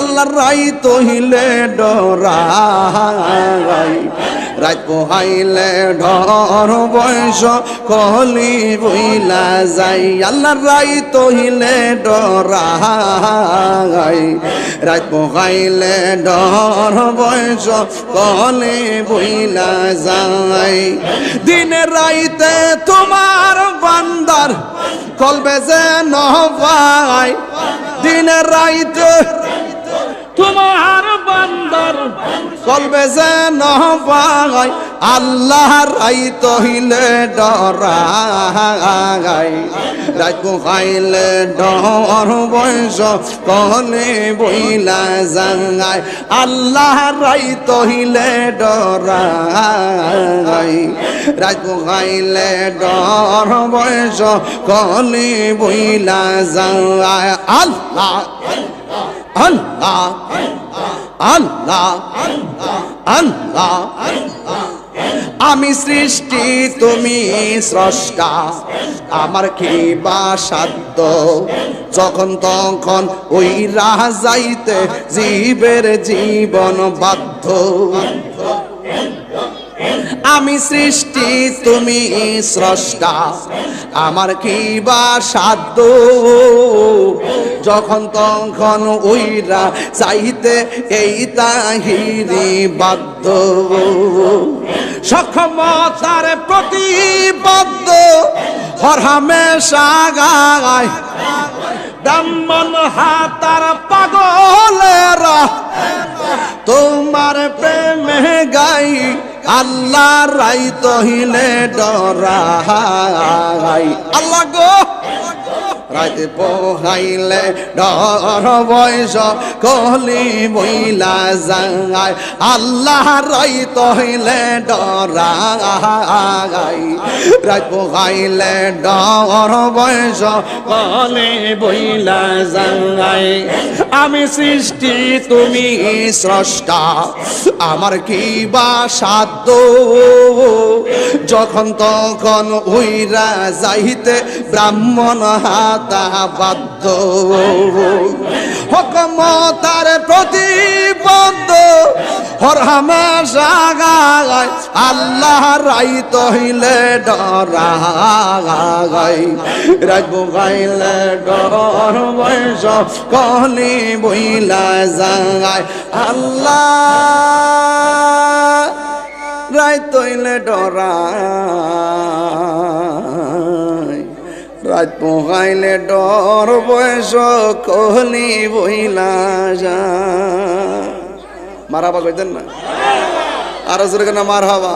আল্লাহর রাই তহিলে ডরাই। রাত পোহাইলে ঢর বয়স কলি বইলা যাই। আল্লাহর রাই তহিলে ডরাই। রাত পোহাইলে ডর বয়স কলি বইলা যাই। দিনে রাইতে তোমার বান্দার কলবে যে নবাই দিনে রাইতে তোমার বান্দার কলবে যে নবাই আল্লাহ রাই তহিলে ডরাই রাত খাইলে ডর বয়স কলে বইলা জাঙ্গাই আল্লাহ রাই তহিলে ডরাই রাত খাইলে ডর বয়স কলে বইলা জাঙ্গাই আল্লাহ আল্লাহ আল্লাহ আল্লাহ আমি সৃষ্টি, তুমি স্রষ্টা। আমার কি বা সাধ্য। যখন তখন ওই রাহ যাইতে জীবের জীবন বাধ্য। আমি সৃষ্টি, তুমি স্রষ্টা। আমার কি বা সাধ্য। যখন তখন ওইরা চাইতে এই তাহিরি বাধ্য। সক্ষমতার প্রতিবদ্ধ হরহামে সাগায়। ব্রাহ্মণ হাতার পাগলেরা তোমার প্রেমে গাই। আল্লাহ রাই তহিলে ডরাই আল্লাহ গো। রাতে পোহাইলে ডর বয়স কলি বইলা যায়। আল্লাহ রাই তহিলে ডরাই। রাত পোহাইলে ডর বয়স কলি বইলা যায়। আমি সৃষ্টি, তুমি স্রষ্টা। আমার কি বা সাধ্য? যখন তখন উইরা যাইতে ব্রাহ্মণ হাতা বাধ্য। হকমতার প্রতিবদ্ধ আল্লাহ রাই তহিলে ডরাই রাজবু গাইলে ডর বয়স কলি বইলা যায় আল্লাহ রাই তৈলে ডরাই রাত ডর বয়স, কহলি বইলা যা মারাবা কইতেন না। আরও জোরে না মার হবা